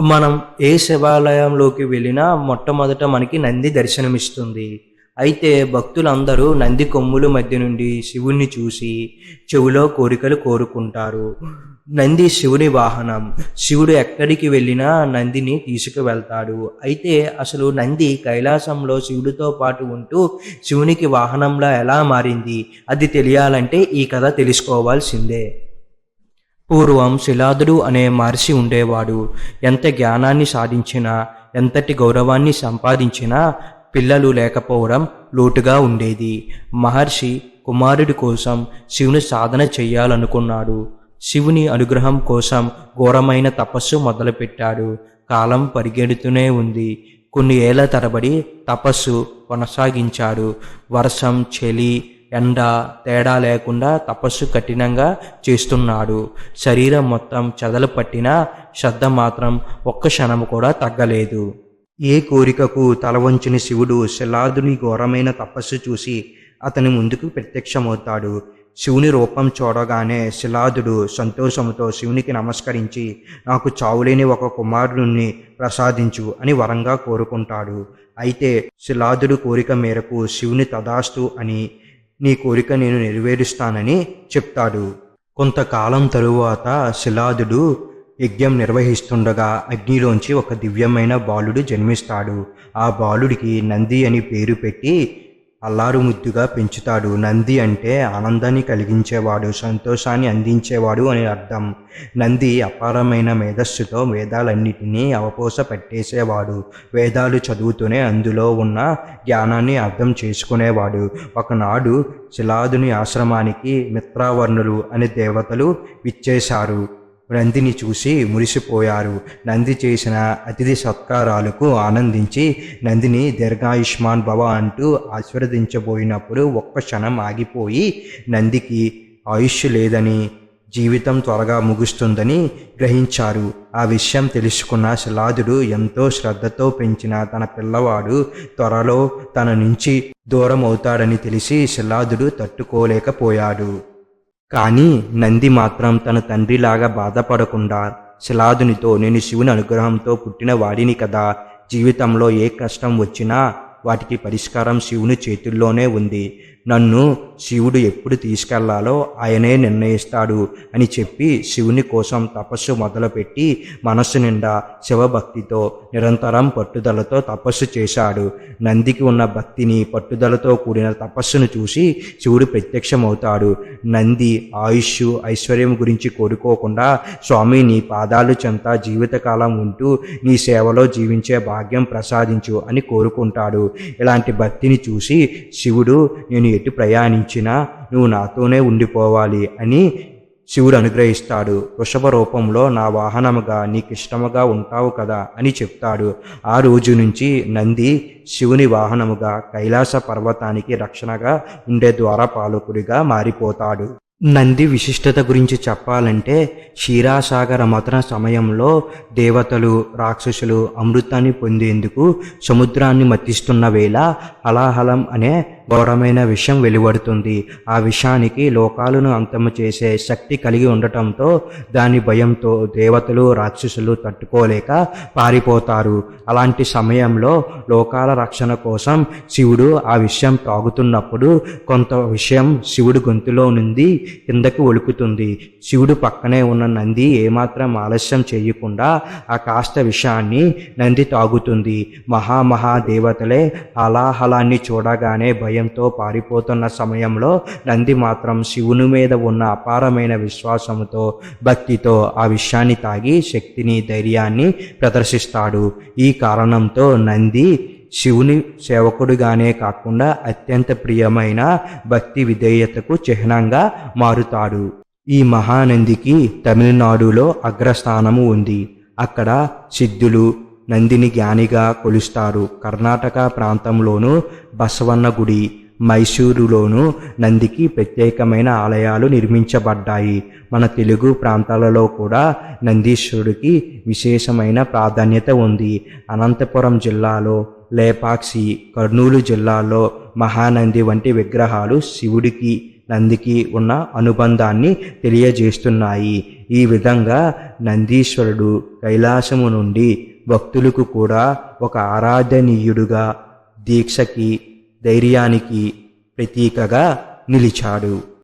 మనం ఏ శివాలయంలోకి వెళ్ళినా మొట్టమొదట మనకి నంది దర్శనమిస్తుంది. అయితే భక్తులందరూ నంది కొమ్ముల మధ్య నుండి శివుణ్ణి చూసి చెవిలో కోరికలు కోరుకుంటారు. నంది శివుని వాహనం. శివుడు ఎక్కడికి వెళ్ళినా నందిని తీసుకువెళ్తాడు. అయితే అసలు నంది కైలాసంలో శివుడితో పాటు ఉంటూ శివునికి వాహనంలా ఎలా మారింది? అది తెలియాలంటే ఈ కథ తెలుసుకోవాల్సిందే. పూర్వం శిలాదుడు అనే మహర్షి ఉండేవాడు. ఎంత జ్ఞానాన్ని సాధించినా ఎంతటి గౌరవాన్ని సంపాదించినా పిల్లలు లేకపోవడం లోటుగా ఉండేది. మహర్షి కుమారుడి కోసం శివుని సాధన చెయ్యాలనుకున్నాడు శివుని అనుగ్రహం కోసం ఘోరమైన తపస్సు మొదలుపెట్టాడు. కాలం పరిగెడుతూనే ఉంది. కొన్ని ఏళ్ళ తరబడి తపస్సు కొనసాగించాడు. వర్షం చలి ఎండ తేడా లేకుండా తపస్సు కఠినంగా చేస్తున్నాడు. శరీరం మొత్తం చెదలు పట్టినా శ్రద్ధ మాత్రం ఒక్క క్షణం కూడా తగ్గలేదు. ఏ కోరికకు తలవంచిన శివుడు శిలాదుని ఘోరమైన తపస్సు చూసి అతని ముందుకు ప్రత్యక్షమవుతాడు. శివుని రూపం చూడగానే శిలాదుడు సంతోషంతో శివునికి నమస్కరించి నాకు చావులేని ఒక కుమారుడిని ప్రసాదించు అని వరంగా కోరుకుంటాడు. అయితే శిలాదుడు కోరిక మేరకు శివుని తదాస్తు అని నీ కోరిక నేను నెరవేరుస్తానని చెప్తాడు. కొంతకాలం తరువాత శిలాదుడు యజ్ఞం నిర్వహిస్తుండగా అగ్నిలోంచి ఒక దివ్యమైన బాలుడు జన్మిస్తాడు. ఆ బాలుడికి నంది అని పేరు పెట్టి అల్లారుముద్దుగా పెంచుతాడు. నంది అంటే ఆనందాన్ని కలిగించేవాడు సంతోషాన్ని అందించేవాడు అని అర్థం. నంది అపారమైన మేధస్సుతో వేదాలన్నిటినీ అవపోస పెట్టేసేవాడు. వేదాలు చదువుతూనే అందులో ఉన్న జ్ఞానాన్ని అర్థం చేసుకునేవాడు. ఒకనాడు శిలాదుని ఆశ్రమానికి మిత్రావర్ణులు అనే దేవతలు విచ్చేశారు. నందిని చూసి మురిసిపోయారు. నంది చేసిన అతిథి సత్కారాలకు ఆనందించి నందిని దీర్ఘాయుష్మాన్ భవ అంటూ ఆశీర్వదించబోయినప్పుడు ఒక్క క్షణం ఆగిపోయి నందికి ఆయుష్ లేదని జీవితం త్వరగా ముగుస్తుందని గ్రహించారు. ఆ విషయం తెలుసుకున్న శిలాదుడు ఎంతో శ్రద్ధతో పెంచిన తన పిల్లవాడు త్వరలో తన నుంచి దూరం అవుతాడని తెలిసి శిలాదుడు తట్టుకోలేకపోయాడు. కానీ నంది మాత్రం తన తండ్రిలాగా బాధపడకుండా శిలాదునితో నేను శివుని అనుగ్రహంతో పుట్టిన వాడిని కదా. జీవితంలో ఏ కష్టం వచ్చినా వాటికి పరిష్కారం శివుని చేతుల్లోనే ఉంది. నన్ను శివుడు ఎప్పుడు తీసుకెళ్ళాలో ఆయనే నిర్ణయిస్తాడు అని చెప్పి శివుని కోసం తపస్సు మొదలుపెట్టి మనస్సు నిండా శివభక్తితో నిరంతరం పట్టుదలతో తపస్సు చేశాడు. నందికి ఉన్న భక్తిని పట్టుదలతో కూడిన తపస్సును చూసి శివుడు ప్రత్యక్షమవుతాడు. నంది ఆయుష్ ఐశ్వర్యం గురించి కోరుకోకుండా స్వామి నీ పాదాలు చెంత జీవితకాలం ఉంటూ నీ సేవలో జీవించే భాగ్యం ప్రసాదించు అని కోరుకుంటాడు. ఇలాంటి భక్తిని చూసి శివుడు నేను ఎటు ప్రయాణించినా నువ్వు నాతోనే ఉండిపోవాలి అని శివుడు అనుగ్రహిస్తాడు. వృషభ రూపంలో నా వాహనముగా నీకు ఇష్టముగా ఉంటావు కదా అని చెప్తాడు. ఆ రోజు నుంచి నంది శివుని వాహనముగా కైలాస పర్వతానికి రక్షణగా ఉండే ద్వారపాలకుడిగా మారిపోతాడు. నంది విశిష్టత గురించి చెప్పాలంటే క్షీరాసాగర మతన సమయంలో దేవతలు రాక్షసులు అమృతాన్ని పొందేందుకు సముద్రాన్ని మతిస్తున్న వేళ హలాహలం అనే ఘోరమైన విషం వెలువడుతుంది. ఆ విషానికి లోకాలను అంతము చేసే శక్తి కలిగి ఉండటంతో దాని భయంతో దేవతలు రాక్షసులు తట్టుకోలేక పారిపోతారు. అలాంటి సమయంలో లోకాల రక్షణ కోసం శివుడు ఆ విషయం తాగుతున్నప్పుడు కొంత విషయం శివుడు గొంతులో నుండి కిందకు ఒలుకుతుంది. శివుడు పక్కనే ఉన్న నంది ఏమాత్రం ఆలస్యం చేయకుండా ఆ కాస్త విషయాన్ని నంది తాగుతుంది. మహామహా దేవతలే హలాహలాన్ని చూడగానే భయంతో పారిపోతున్న సమయంలో నంది మాత్రం శివుని మీద ఉన్న అపారమైన విశ్వాసముతో భక్తితో ఆ విషయాన్ని తాగి శక్తిని ధైర్యాన్ని ప్రదర్శిస్తాడు. ఈ కారణంతో నంది శివుని సేవకుడుగానే కాకుండా అత్యంత ప్రియమైన భక్తి విధేయతకు చిహ్నంగా మారుతాడు. ఈ మహానందికి తమిళనాడులో అగ్రస్థానము ఉంది. అక్కడ సిద్ధులు నందిని జ్ఞానిగా కొలుస్తారు. కర్ణాటక ప్రాంతంలోను బసవన్న గుడి మైసూరులోను నందికి ప్రత్యేకమైన ఆలయాలు నిర్మించబడ్డాయి. మన తెలుగు ప్రాంతాలలో కూడా నందీశ్వరుడికి విశేషమైన ప్రాధాన్యత ఉంది. అనంతపురం జిల్లాలో లేపాక్షి కర్నూలు జిల్లాలో మహానంది వంటి విగ్రహాలు శివుడికి నందికి ఉన్న అనుబంధాన్ని తెలియజేస్తున్నాయి. ఈ విధంగా నందీశ్వరుడు కైలాసము నుండి భక్తులకు కూడా ఒక ఆరాధనీయుడుగా దీక్షకి ధైర్యానికి ప్రతీకగా నిలిచాడు.